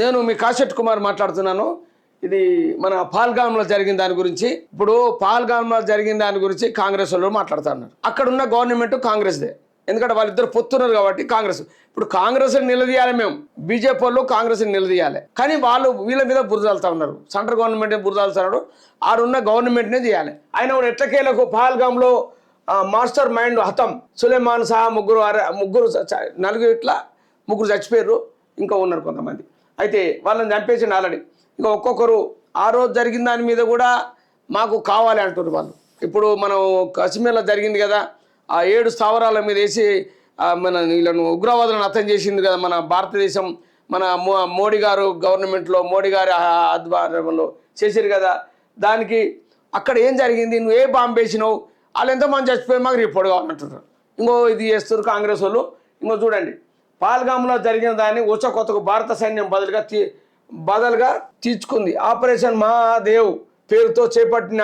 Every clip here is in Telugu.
నేను మీ కాశెట్ కుమార్ మాట్లాడుతున్నాను. ఇది మన పాల్గామ్లో జరిగిన దాని గురించి. ఇప్పుడు పాల్గామ్లో జరిగిన దాని గురించి కాంగ్రెస్ వాళ్ళు మాట్లాడుతున్నారు. అక్కడ ఉన్న గవర్నమెంట్ కాంగ్రెస్దే. ఎందుకంటే వాళ్ళిద్దరు పొత్తున్నారు కాబట్టి కాంగ్రెస్. ఇప్పుడు కాంగ్రెస్ నిలదీయాలి మేము. బీజేపీ వాళ్ళు కాంగ్రెస్ నిలదీయాలి. కానీ వాళ్ళు వీళ్ళ మీద బురదాలుతా ఉన్నారు. సెంట్రల్ గవర్నమెంట్ బురదాలుతున్నాడు ఆడున్న గవర్నమెంట్నే చేయాలి ఆయన కూడా ఎట్లకేలకు పహల్గాంలో మాస్టర్ మైండ్ హతం. సులేమాన్ సహా ముగ్గురు ముగ్గురు నలుగురు ఇట్లా ముగ్గురు చచ్చిపోయారు ఇంకా ఉన్నారు కొంతమంది. అయితే వాళ్ళని చంపేసిండు ఆల్రెడీ. ఇక ఒక్కొక్కరు ఆ రోజు జరిగిన దాని మీద కూడా మాకు కావాలి అంటున్నారు వాళ్ళు. ఇప్పుడు మనం కశ్మీర్లో జరిగింది కదా ఆ ఏడు స్థావరాల మీద వేసి మన వీళ్ళను ఉగ్రవాదులను అర్థం చేసింది కదా మన భారతదేశం మన మోడీ గారు గవర్నమెంట్లో మోడీ గారి ఆధ్వర్యంలో చేశారు కదా. దానికి అక్కడ ఏం జరిగింది? నువ్వు ఏ బాంబు వేసినావు? వాళ్ళు ఎంతమంది చచ్చిపోయి మాకు రిపోర్ట్ కావాలంటున్నారు. ఇంకో ఇది చేస్తారు కాంగ్రెస్ వాళ్ళు. ఇంకో చూడండి. పాల్గాంలో జరిగిన దాన్ని ఉచకొత్తకు భారత సైన్యం బదులుగా తీ బదులుగా తీర్చుకుంది. ఆపరేషన్ మహాదేవ్ పేరుతో చేపట్టిన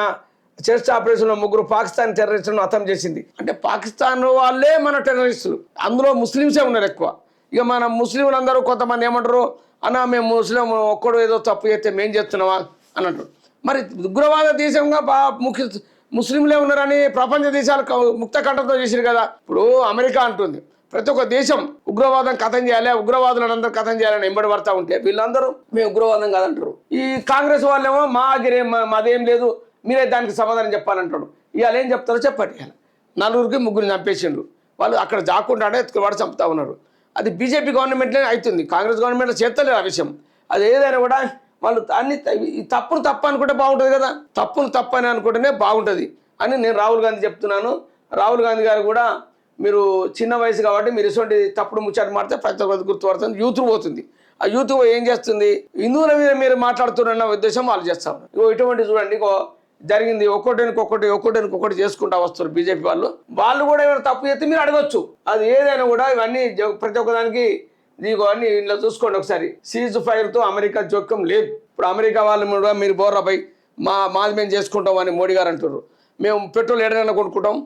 చెస్ట్ ఆపరేషన్లో ముగ్గురు పాకిస్తాన్ టెర్రరిస్టులను హతం చేసింది. అంటే పాకిస్తాన్ వాళ్ళే మన టెర్రరిస్టులు. అందులో ముస్లిమ్సే ఉన్నారు ఎక్కువ. ఇక మన ముస్లింలు అందరూ కొంతమంది ఏమంటారు? అన్న మేము ముస్లిం ఒక్కడు ఏదో తప్పు చేస్తే మేం చేస్తున్నావా అని అంటారు మరి ఉగ్రవాద దేశంగా బా ముఖ్య ముస్లింలే ఉన్నారని ప్రపంచ దేశాలు ముక్త కంఠంతో చేసిరు కదా. ఇప్పుడు అమెరికా అంటుంది. ప్రతి ఒక్క దేశం ఉగ్రవాదం కథం చేయాలి ఉగ్రవాదులను అందరూ కథం చేయాలని ఎంబడి పడతా ఉంటే వీళ్ళందరూ మేము ఉగ్రవాదం కాదంటారు. ఈ కాంగ్రెస్ వాళ్ళేమో మా గిరే మా- మాదేం లేదు మీరే దానికి సమాధానం చెప్పాలంటాడు ఇవాళ ఏం చెప్తారో చెప్పండి నలుగురికి ముగ్గురు చంపేసిండ్రు. వాళ్ళు అక్కడ జాకుండానే వాడు చంపుతా ఉన్నారు. అది బీజేపీ గవర్నమెంట్లే అవుతుంది. కాంగ్రెస్ గవర్నమెంట్ చేస్తలేదు ఆ విషయం. అది ఏదైనా కూడా వాళ్ళు అన్ని తప్పును తప్పు అనుకుంటే బాగుంటుంది కదా. తప్పును తప్పు అని అనుకుంటేనే బాగుంటుంది అని నేను రాహుల్ గాంధీ చెప్తున్నాను. రాహుల్ గాంధీ గారు కూడా మీరు చిన్న వయసు కాబట్టి మీరు ఇటువంటి తప్పుడు ముచ్చట మాడితే ప్రతి గుర్తు గుర్తుపడుతుంది. యూత్ పోతుంది. ఆ యూత్ ఏం చేస్తుంది? హిందువుల మీద మీరు మాట్లాడుతున్న ఉద్దేశం వాళ్ళు చేస్తా ఇగో ఇటువంటి చూడండి ఇగో జరిగింది ఒక్కొక్కటికి ఒక్కటి ఒక్కొక్కటికి ఒక్కటి చేసుకుంటా వస్తారు బీజేపీ వాళ్ళు. వాళ్ళు కూడా ఏమైనా తప్పు చేస్తే మీరు అడగచ్చు. అది ఏదైనా కూడా ఇవన్నీ ప్రతి ఒక్కదానికి నీకు అన్ని ఇంట్లో చూసుకోండి ఒకసారి. సీజ్ ఫైర్తో అమెరికా జోక్యం లేదు. ఇప్పుడు అమెరికా వాళ్ళు కూడా మీరు బోర్రాపై మా మాది మేము చేసుకుంటాం అని మోడీ గారు అంటున్నారు. మేము పెట్రోల్ ఏడైనా కొనుక్కుంటాం.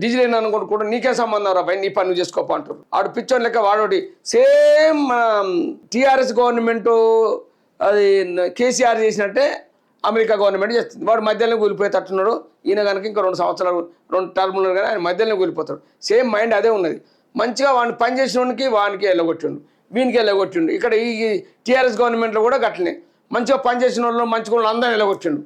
డీజిల్ అనుకోండి కూడా నీకే సంబంధం రాబాయి నీ పని చేసుకోప అంటారు. ఆడు పిచ్చోని లెక్క వాడోటి సేమ్ టీఆర్ఎస్ గవర్నమెంట్ అది కేసీఆర్ చేసినట్టే అమెరికా గవర్నమెంట్ చేస్తుంది. వాడు మధ్యలో కూలిపోయేటట్టున్నాడు. ఈయన కనుక ఇంకా రెండు సంవత్సరాలు రెండు టర్ములు కానీ ఆయన మధ్యలో కూలిపోతాడు. సేమ్ మైండ్ అదే ఉన్నది. మంచిగా వాడిని పని చేసిన వానికి వెళ్ళగొట్టిండు వీనికి వెళ్ళగొట్టిండు ఇక్కడ ఈ టీఆర్ఎస్ గవర్నమెంట్లో కూడా గట్లనే. మంచిగా పని చేసిన వాళ్ళు మంచి వాళ్ళు అందరిని వెళ్ళగొట్టిండు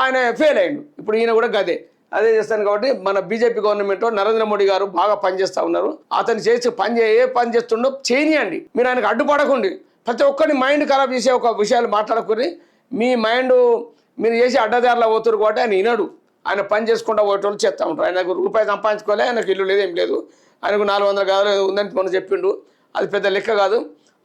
ఆయన ఫెయిల్ అయ్యిండు ఇప్పుడు ఈయన కూడా గదే. అదే చేస్తాను కాబట్టి మన బీజేపీ గవర్నమెంట్ నరేంద్ర మోడీ గారు బాగా పనిచేస్తూ ఉన్నారు. అతను చేసి పని చే ఏ పని చేస్తుండో చేయనియండి మీరు ఆయనకు అడ్డుపడకండి. ప్రతి ఒక్కరిని మైండ్ ఖరాబ్ చేసే ఒక విషయాలు మాట్లాడుకుని మీ మైండ్ మీరు చేసి అడ్డదారిలో పోతురు కాబట్టి ఆయన వినడు. ఆయన పని చేసుకుంటా పోయేటోళ్ళు చేస్తూ ఉంటారు. ఆయనకు రూపాయి సంపాదించుకోలే ఆయనకు ఇల్లు లేదు ఏం లేదు. ఆయనకు నాలుగు వందల గదులు ఉందని మనం చెప్పిండు. అది పెద్ద లెక్క కాదు.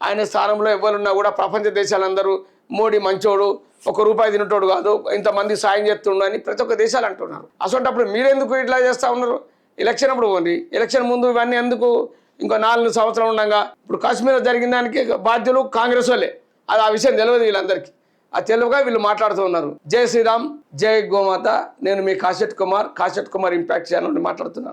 ఆయన స్థానంలో ఎవరున్నా కూడా ప్రపంచ దేశాలందరూ మోడీ మంచోడు ఒక రూపాయి తినటోడు కాదు ఇంతమంది సాయం చేస్తుండు అని ప్రతి ఒక్క దేశాలు అంటున్నారు. అసలు మీరెందుకు ఇట్లా చేస్తూ ఉన్నారు? ఎలక్షన్ అప్పుడు పోండి. ఎలక్షన్ ముందు ఇవన్నీ ఎందుకు? ఇంకో నాలుగు సంవత్సరాలు ఉండగా. ఇప్పుడు కాశ్మీర్లో జరిగిన దానికి బాధ్యులు కాంగ్రెస్ వాళ్ళే. అది ఆ విషయం తెలియదు వీళ్ళందరికీ. ఆ తెలుగుగా వీళ్ళు మాట్లాడుతూ ఉన్నారు. జై శ్రీరామ్ జై గోమాత. నేను మీ కాశెట్ కుమార్ కాశెట్ కుమార్ ఇంపాక్ట్ ఛానల్ నుండి మాట్లాడుతున్నాను.